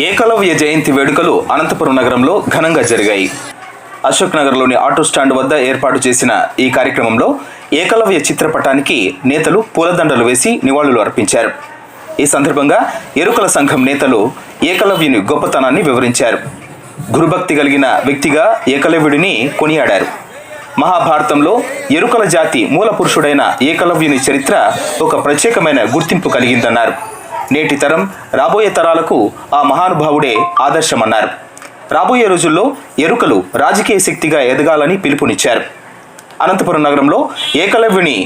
ఏకలవ్య జయంతి వేడుకలు అనంతపురం నగరంలో ఘనంగా జరిగాయి. అశోక్ నగర్లోని ఆటో స్టాండ్ వద్ద ఏర్పాటు చేసిన ఈ కార్యక్రమంలో ఏకలవ్య చిత్రపటానికి నేతలు పూలదండలు వేసి నివాళులు అర్పించారు. ఈ సందర్భంగా ఎరుకల సంఘం నేతలు ఏకలవ్యుని గొప్పతనాన్ని వివరించారు. గురుభక్తి కలిగిన వ్యక్తిగా ఏకలవ్యుడిని కొనియాడారు. మహాభారతంలో ఎరుకల జాతి మూల పురుషుడైన ఏకలవ్యుని చరిత్ర ఒక ప్రత్యేకమైన గుర్తింపు కలిగిందన్నారు. నేటి తరం రాబోయే తరాలకు ఆ మహానుభావుడే ఆదర్శమన్నారు. రాబోయే రోజుల్లో ఎరుకలు రాజకీయ శక్తిగా ఎదగాలని పిలుపునిచ్చారు. అనంతపురం నగరంలో ఏకలవ్యుని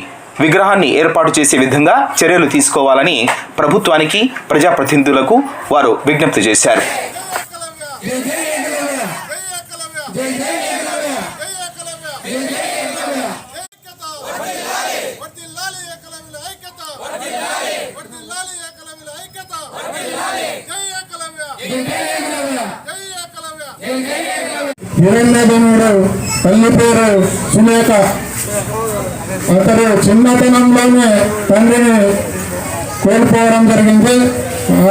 విగ్రహాన్ని ఏర్పాటు చేసే విధంగా చర్యలు తీసుకోవాలని ప్రభుత్వానికి ప్రజాప్రతినిధులకు వారు విజ్ఞప్తి చేశారు. జై ఏకలవ్య జై జై ఏకలవ్య జై ఏకలవ్య ఐక్యత వర్ధిల్లాలి ఏకలవ్యుల ఐక్యత వర్ధిల్లాలి ఏకలవ్యుల ఐక్యత జై ఏకలవ్య జై తల్లి పేరు సులేఖ. అతడు చిన్నతనంలోనే తండ్రిని కోల్పోవడం జరిగింది.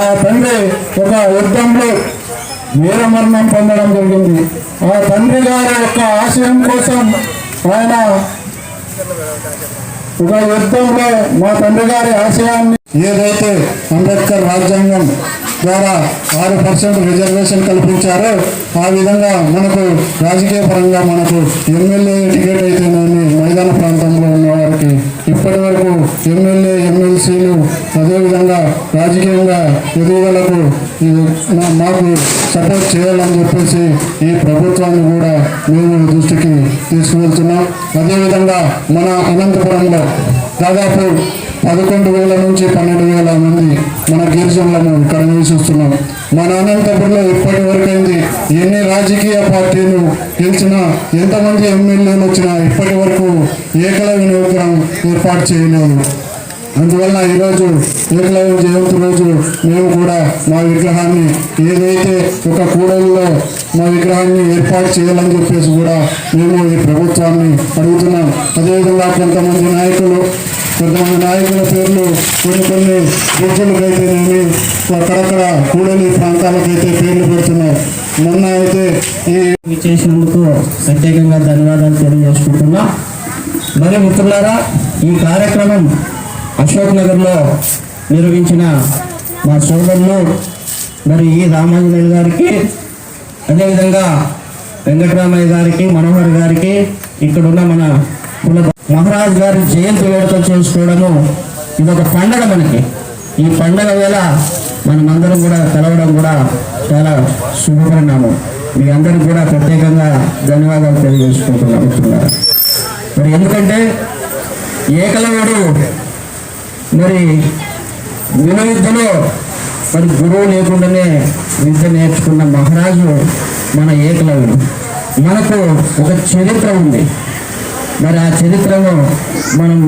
ఆ తండ్రి ఒక యుద్ధంలో వీరమరణం పొందడం జరిగింది. ఆ తండ్రి గారి యొక్క ఆశయం కోసం ఆయన ఒక యుద్ధంలో మా తండ్రి గారి ఆశయాన్ని ఏదైతే అంబేద్కర్ రాజ్యాంగం ద్వారా ఆరు పర్సెంట్ రిజర్వేషన్ కల్పించారో ఆ విధంగా మనకు రాజకీయ పరంగా మనకు ఎమ్మెల్యే టికెట్ అయితేనేమి మైదాన ప్రాంతంలో ఉన్న వారికి ఇప్పటి వరకు ఎమ్మెల్యే ఎమ్మెల్సీలు అదేవిధంగా రాజకీయంగా ఎదుగుదలకు మాకు సపోర్ట్ చేయాలని చెప్పేసి ఈ ప్రభుత్వాన్ని కూడా మేము దృష్టికి తీసుకువెళ్తున్నాం. అదేవిధంగా మన అనంతపురంలో దాదాపు పదకొండు వేల నుంచి పన్నెండు వేల మంది మన గిరిజనులను ఇక్కడ మన అనంతపురంలో ఇప్పటి వరకైంది ఎన్ని రాజకీయ పార్టీలు గెలిచినా ఎంతమంది ఎమ్మెల్యేలు వచ్చినా ఇప్పటి వరకు ఏకలవ్య విగ్రహం ఏర్పాటు చేయలేదు. అందువల్ల ఈరోజు ఏకలవ్య జయంతి రోజు మేము కూడా మా విగ్రహాన్ని ఏదైతే ఒక కూడలిలో మా విగ్రహాన్ని ఏర్పాటు చేయాలని చెప్పేసి కూడా మేము ఈ ప్రభుత్వాన్ని అడుగుతున్నాం. అదేవిధంగా కొంతమంది నాయకులు కొంతమంది నాయకుల పేర్లు కొన్ని కొన్ని గుర్తులకైతేనేమి అక్కడక్కడ కూడలి ప్రాంతాలకైతే పేర్లు పెడుతున్నారు. మొన్న అయితే ఈ చేసినందుకు ప్రత్యేకంగా ధన్యవాదాలు తెలియజేసుకుంటున్నా. మరి మిత్రులారా ఈ కార్యక్రమం అశోక్ నగర్లో నిర్వహించిన మా సోదరులు మరి ఈ రామాంజనేయులు గారికి అదేవిధంగా వెంకటరామయ్య గారికి మనోహర్ గారికి ఇక్కడున్న మన కుల మహారాజ్ గారి జయంతి వేడుకలు చేసుకోవడము ఇదొక పండగ మనకి. ఈ పండగ వేళ మనమందరం కూడా కలవడం కూడా చాలా శుభపరిణామం. మీ అందరికి కూడా ప్రత్యేకంగా ధన్యవాదాలు తెలియజేసుకుంటున్నాం. మరి ఎందుకంటే ఏకలవుడు మరి విలువిద్యలో మరి గురువు లేకుండానే విద్య నేర్చుకున్న మహారాజు మన ఏకలవ్యుడు. మనకు ఒక చరిత్ర ఉంది. మరి ఆ చరిత్రను మనం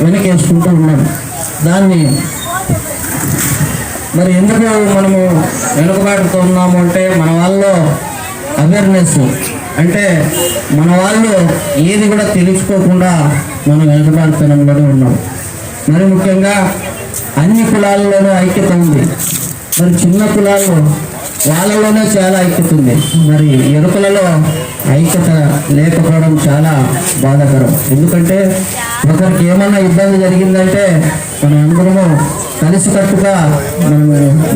వెనకేసుకుంటూ ఉన్నాం. దాన్ని మరి ఎందుకు మనము వెనుకబాటుతో ఉన్నాము అంటే మన వాళ్ళలో అవేర్నెస్ అంటే మన వాళ్ళు ఏది కూడా తెలుసుకోకుండా మనం వెనుకబాటుతనంలోనే ఉన్నాం. మరి ముఖ్యంగా అన్ని కులాల్లోనూ ఐక్యత ఉంది. మరి చిన్న కులాలు వాళ్ళలోనే చాలా ఐక్యత ఉంది. మరి ఎరుకలలో ఐక్యత లేకపోవడం చాలా బాధాకరం. ఎందుకంటే ఒకరికి ఏమన్నా ఇబ్బంది జరిగిందంటే మనం అందరము కలిసికట్టుగా మనం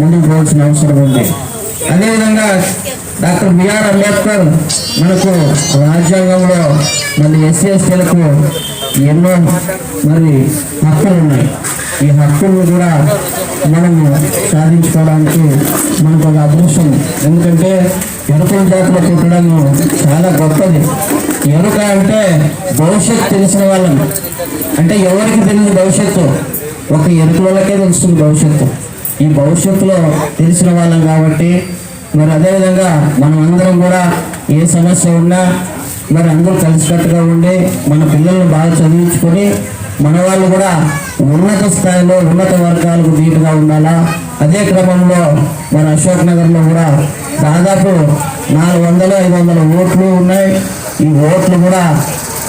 ముందుకు పోవాల్సిన అవసరం ఉంది. అదేవిధంగా డాక్టర్ బిఆర్ అంబేద్కర్ మనకు రాజ్యాంగంలో మళ్ళీ ఎస్సీ ఎస్టీలకు ఎన్నో మరి హక్కులు ఉన్నాయి. ఈ హక్కులను కూడా మనము సాధించుకోవడానికి మనకు ఒక అదృష్టం. ఎందుకంటే ఎరుకల జాతులు పుట్టడం చాలా గొప్పది. ఎరుక అంటే భవిష్యత్తు తెలిసిన వాళ్ళం. అంటే ఎవరికి తెలియదు భవిష్యత్తు? ఒక ఎరుకలకే తెలుస్తుంది భవిష్యత్తు. ఈ భవిష్యత్తులో తెలిసిన వాళ్ళం కాబట్టి మరి అదేవిధంగా మనం అందరం కూడా ఏ సమస్య ఉన్నా మరి అందరూ కలిసికట్టుగా ఉండి మన పిల్లల్ని బాగా చదివించుకొని మన వాళ్ళు కూడా ఉన్నత స్థాయిలో ఉన్నత వర్గాలకు ధీటుగా ఉండాలా? అదే క్రమంలో మన అశోక్ నగర్లో కూడా దాదాపు నాలుగు వందలు ఐదు వందల ఓట్లు ఉన్నాయి. ఈ ఓట్లు కూడా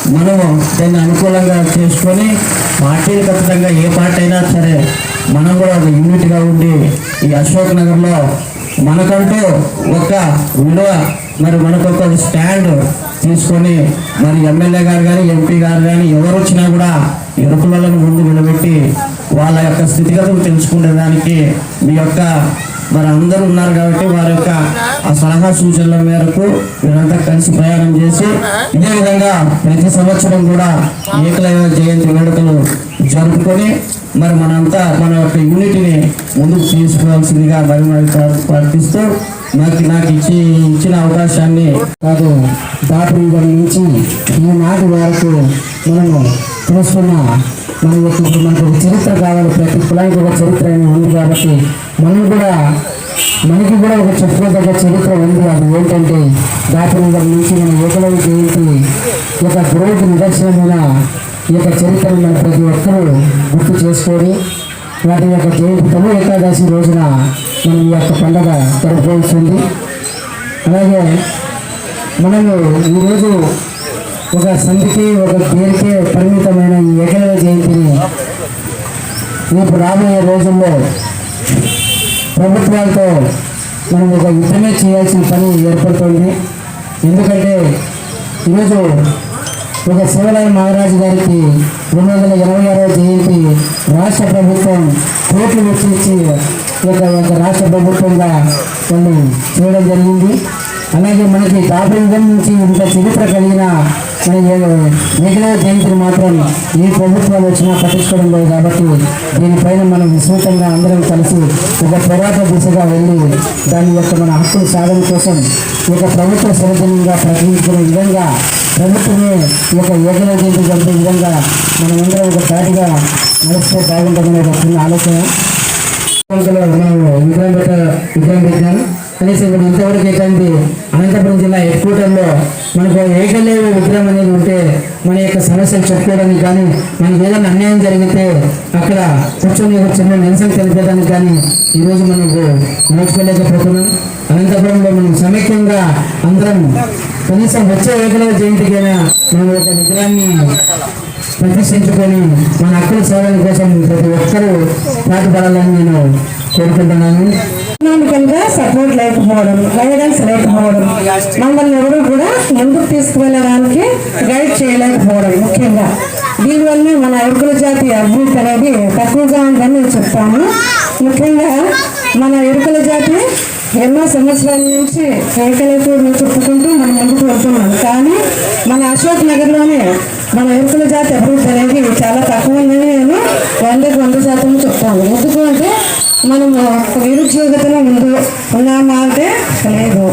మనము దాన్ని అనుకూలంగా చేసుకొని పార్టీలు ఖచ్చితంగా ఏ పార్టీ అయినా సరే మనం కూడా ఒక యూనిట్గా ఉండి ఈ అశోక్ నగర్లో మనకంటూ ఒక విలువ మరి మనకు ఒక స్టాండ్ తీసుకొని మరి ఎమ్మెల్యే గారు కానీ ఎంపీ గారు కానీ ఎవరు వచ్చినా కూడా ఎరుకులను ముందు నిలబెట్టి వాళ్ళ యొక్క స్థితిగతులు తెలుసుకునే దానికి మీ యొక్క మరి అందరూ ఉన్నారు కాబట్టి వారి యొక్క ఆ సలహా సూచనల మేరకు మీరంతా కలిసి ప్రయాణం చేసి ఇదే విధంగా ప్రతి సంవత్సరం కూడా ఏకలవ్య జయంతి వేడుకలు జరుపుకొని మరి మనంతా మన యొక్క యూనిటీని ముందుకు తీసుకోవాల్సిందిగా మరి మరి ప్రార్థిస్తూ నాకు నాకు ఇచ్చి ఇచ్చిన అవకాశాన్ని కాదు దాటి నుంచి ఈనాటి వరకు మనము చూస్తున్న మన యొక్క మనకు చరిత్ర కావాలి ప్రతి కులానికి ఒక చరిత్ర ఉంది కాబట్టి మనం కూడా మనకి కూడా ఒక చెప్పుకోదగ్గ చరిత్ర ఉంది అది ఏంటంటే దాటి నుంచి మన యువకుల జయంతి ఒక గురువుకి నిదర్శనమైన ఈ యొక్క చరిత్రను మన ప్రతి ఒక్కరూ గుర్తు చేసుకొని వాటి యొక్క జయంతి తొలి ఏకాదశి రోజున మనం ఈ యొక్క పండుగ జరుపుకోవాల్సింది. అలాగే మనము ఈరోజు ఒక సంధికి ఒక పేరుకే పరిమితమైన ఈ ఏకలవ్య జయంతిని రేపు రాబోయే రోజుల్లో ప్రభుత్వాలతో మనం ఒక యుద్ధమే చేయాల్సిన పని ఏర్పడుతుంది. ఎందుకంటే ఈరోజు ఒక శివరాయ మహారాజు గారికి రెండు వందల ఇరవై ఆరో జయంతి రాష్ట్ర ప్రభుత్వం కోట్లు వెచ్చించి ఒక ఒక రాష్ట్ర ప్రభుత్వంగా వాళ్ళు చేయడం జరిగింది. అలాగే మనకి దాపరింగం నుంచి ఇంత చరిత్ర కలిగిన మన మిగిలిన జయంతిని మాత్రం ఈ ప్రభుత్వం వచ్చినా పట్టించుకోవడం లేదు కాబట్టి దీనిపైన మనం విస్తృతంగా అందరం కలిసి ఒక పోరాట దిశగా వెళ్ళి దాని యొక్క మన హక్కుల సాధన కోసం ఒక ప్రభుత్వ సౌజన్యంగా ప్రకటించుకునే విధంగా ప్రభుత్వమే ఈ యొక్క యోజన జయంతి జరిపే విధంగా మనమందరం ఒక దాటిగా నడిస్తే బాగుంటుందనే ఒక చిన్న ఆలోచన. మనం విగ్రహం పెట్ట విగ్రహం పెట్టాను కనీసం ఇప్పుడు ఇంతవరకు ఏంటంటే అనంతపురం జిల్లా హెడ్ మనకు ఏకలేవ విగ్రహం అనేది ఉంటే మన యొక్క సమస్యలు చెప్పుకోవడానికి కానీ మనకి ఏదైనా అన్యాయం జరిగితే అక్కడ కూర్చొని ఒక చిన్న నిరసన తెలిపేదానికి కానీ ఈరోజు మనకు నోచుకోలేకపోతున్నాం అనంతపురంలో మనం సమైక్యంగా అందరం కనీసం వచ్చే ఏకలవ జయంతికైనా మనం ఒక విగ్రహాన్ని ప్రతిష్ఠించుకొని మన హక్కుల సేవల కోసం ప్రతి ఒక్కరూ పాటుపడాలని నేను కోరుకుంటున్నాను. ఎకనామికల్గా సపోర్ట్ లేకపోవడం గైడెన్స్ లేకపోవడం మమ్మల్ని ఎవరు కూడా ముందుకు తీసుకువెళ్ళడానికి గైడ్ చేయలేకపోవడం ముఖ్యంగా. దీనివల్ల మన ఎరుకుల జాతి అభివృద్ధి అనేది తక్కువగా ఉందని నేను చెప్తాను. ముఖ్యంగా మన ఎరుకుల జాతి ఎన్నో సంవత్సరాల నుంచి ఏకలతో చెప్పుకుంటూ మనం ముందుకు వెళ్తున్నాం. కానీ మన అశోక్ నగర్లోనే మన ఎరుకుల జాతి అభివృద్ధి అనేది చాలా తక్కువ ఉందని నేను వందకు వంద శాతం చెప్తాను ఎందుకు అంటే మనము నిరుద్యోగతలో ముందు ఉన్నామా అంటే లేదు.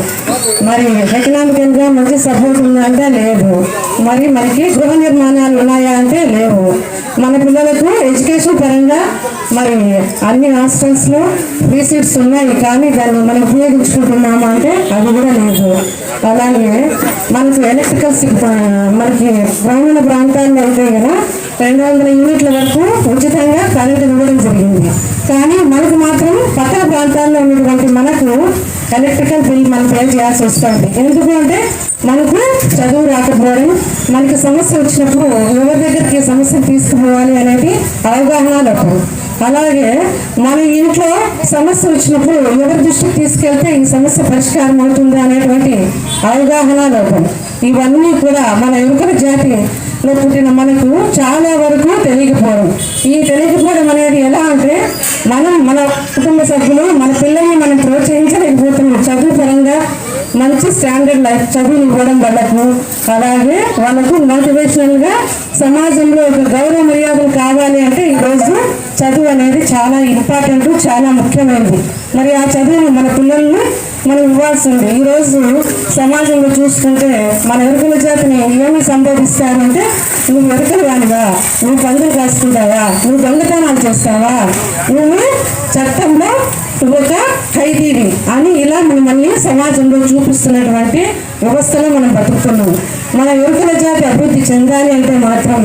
మరి ఎకనామికల్గా మంచి సపోర్ట్ ఉందా అంటే లేదు. మరి మనకి గృహ నిర్మాణాలు ఉన్నాయా అంటే లేవు. మన పిల్లలకు ఎడ్యుకేషన్ పరంగా మరి అన్ని హాస్టల్స్లో ఫ్రీ సీట్స్ ఉన్నాయి కానీ దాన్ని మనం ఉపయోగించుకుంటున్నామా అంటే అది కూడా లేదు. అలాగే మనకు ఎలక్ట్రికల్ మనకి గ్రామీణ ప్రాంతాల్లో అయితే కదా రెండు వందల యూనిట్ల వరకు ఉచితంగా కరెంట్ ఇవ్వడం జరిగింది. కానీ మనకు మాత్రం పక్కన ప్రాంతాల్లో ఉన్నటువంటి మనకు ఎలక్ట్రికల్ బిల్ మనం పే చేయాల్సి వస్తుంది. ఎందుకు అంటే మనకు చదువు రాకపోవడం మనకి సమస్య వచ్చినప్పుడు ఎవరి దగ్గరికి సమస్యను తీసుకుపోవాలి అనేది అవగాహన లోపం అలాగే మన ఇంట్లో సమస్య వచ్చినప్పుడు ఎవరి దృష్టికి తీసుకెళ్తే ఈ సమస్య పరిష్కారం అవుతుంది అనేటువంటి అవగాహన లోపం ఇవన్నీ కూడా మన యువకుల జాతిలో పుట్టిన మనకు చాలా వరకు తెలియకపోవడం. ఈ తెలియకపోవడం అనేది ఎలా అంటే మనం మన కుటుంబ సభ్యులు మన పిల్లల్ని మనం ప్రోత్సహించలేకపోతున్నాం. చదువు పరంగా మంచి స్టాండర్డ్ లైఫ్ చదువులు ఇవ్వడం వాళ్ళకు అలాగే వాళ్ళకు మోటివేషనల్గా సమాజంలో ఒక గౌరవ మర్యాదలు కావాలి అంటే ఈ చదువు అనేది చాలా ఇంపార్టెంట్ చాలా ముఖ్యమైనది. మరి ఆ చదువును మన పిల్లల్ని మనం ఇవ్వాల్సి ఉంది ఈరోజు సమాజంలో చూసుకుంటే మన ఎరుకల జాతిని ఏమి సంబోధిస్తారంటే నువ్వు ఎరుకలు వానివా? నువ్వు పందులు కాసుకుంటావా నువ్వు దొంగతనాలు చేస్తావా? నువ్వు చట్టంలో ఒక ఖైదీని అని ఇలా మనల్ని సమాజంలో చూపిస్తున్నటువంటి వ్యవస్థలో మనం బతుకుతున్నాం. మన యువకుల జాతి అభివృద్ధి చెందాలి అంటే మాత్రం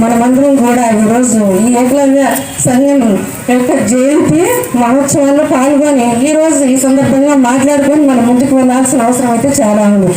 మనమందరం కూడా ఈరోజు ఈ ఏకలవ్య సంఘం యొక్క జయంతి మహోత్సవాల్లో పాల్గొని ఈ రోజు ఈ సందర్భంగా మాట్లాడుకొని మనం ముందుకు వెళ్ళాల్సిన అవసరం అయితే చాలా ఉంది.